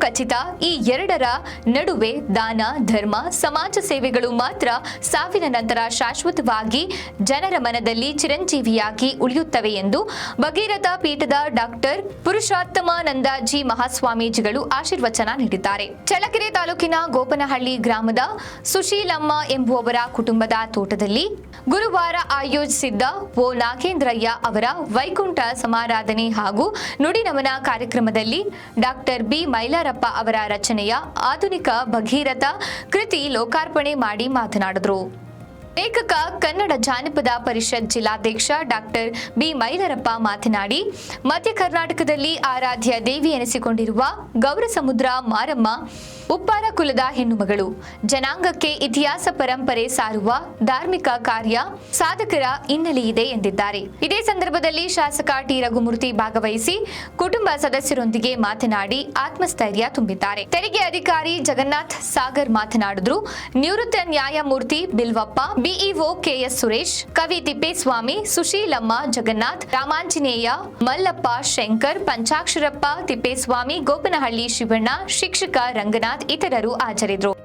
ಖಚಿತ. ಈ ಎರಡರ ನಡುವೆ ದಾನ, ಧರ್ಮ, ಸಮಾಜ ಸೇವೆಗಳು ಮಾತ್ರ ಸಾವಿನ ನಂತರ ಶಾಶ್ವತವಾಗಿ ಜನರ ಮನದಲ್ಲಿ ಚಿರಂಜೀವಿಯಾಗಿ ಉಳಿಯುತ್ತವೆ ಎಂದು ಭಗೀರಥ ಪೀಠದ ಡಾಕ್ಟರ್ ಪುರುಷೋತ್ತಮಾನಂದ ಜಿ. ಮಹಾಸ್ವಾಮೀಜಿಗಳು ಆಶೀರ್ವಚನ ನೀಡಿದ್ದಾರೆ. ಚಳ್ಳಕೆರೆ ತಾಲೂಕಿನ ಗೋಪನಹಳ್ಳಿ ಗ್ರಾಮದ ಸುಶೀಲಮ್ಮ ಎಂಬುವವರ ಕುಟುಂಬದ ತೋಟದಲ್ಲಿ ಗುರುವಾರ ಆಯೋಜಿಸಿದ್ದ ಓ. ನಾಗೇಂದ್ರಯ್ಯ ಅವರ ವೈಕುಂಠ ಸಮಾರಾಧನೆ ಹಾಗೂ ನುಡಿನಮನ ಕಾರ್ಯಕ್ರಮದಲ್ಲಿ ಡಾಕ್ಟರ್ ಬಿ. ಮೈಲಾರಪ್ಪ ಅವರ ರಚನೆಯ ಆಧುನಿಕ ಭಗೀರಥ ಕೃತಿ ಲೋಕಾರ್ಪಣೆ ಮಾಡಿ ಮಾತನಾಡಿದರು. ಲೇಖಕ, ಕನ್ನಡ ಜಾನಪದ ಪರಿಷತ್ ಜಿಲ್ಲಾಧ್ಯಕ್ಷ ಡಾಕ್ಟರ್ ಬಿ. ಮೈಲರಪ್ಪ ಮಾತನಾಡಿ, ಮಧ್ಯ ಕರ್ನಾಟಕದಲ್ಲಿ ಆರಾಧ್ಯ ದೇವಿ ಎನಿಸಿಕೊಂಡಿರುವ ಗೌರಸಮುದ್ರ ಮಾರಮ್ಮ, ಉಪ್ಪಾರ ಕುಲದ ಹೆಣ್ಣುಮಗಳು. ಜನಾಂಗಕ್ಕೆ ಇತಿಹಾಸ ಪರಂಪರೆ ಸಾರುವ ಧಾರ್ಮಿಕ ಕಾರ್ಯ ಸಾಧಕರ ಹಿನ್ನೆಲೆಯಿದೆ ಎಂದಿದ್ದಾರೆ. ಇದೇ ಸಂದರ್ಭದಲ್ಲಿ ಶಾಸಕ ಟಿ. ರಘುಮೂರ್ತಿ ಭಾಗವಹಿಸಿ ಕುಟುಂಬ ಸದಸ್ಯರೊಂದಿಗೆ ಮಾತನಾಡಿ ಆತ್ಮಸ್ಥೈರ್ಯ ತುಂಬಿದ್ದಾರೆ. ತೆರಿಗೆ ಅಧಿಕಾರಿ ಜಗನ್ನಾಥ್ ಸಾಗರ್ ಮಾತನಾಡಿದ್ರು, ನಿವೃತ್ತ ನ್ಯಾಯಮೂರ್ತಿ ಬಿಲ್ವಪ್ಪ ಬಿಇಒ ಕೆಎಸ್ ಸುರೇಶ್, ಕವಿ ತಿಪ್ಪೇಸ್ವಾಮಿ, ಸುಶೀಲಮ್ಮ ಜಗನ್ನಾಥ್, ರಾಮಾಂಜನೇಯ, ಮಲ್ಲಪ್ಪ ಶಂಕರ್, ಪಂಚಾಕ್ಷರಪ್ಪ ತಿಪ್ಪೇಸ್ವಾಮಿ, ಗೋಪನಹಳ್ಳಿ ಶಿವಣ್ಣ, ಶಿಕ್ಷಕ ರಂಗನಾಥ್ ಇತರರು ಹಾಜರಿದ್ದರು.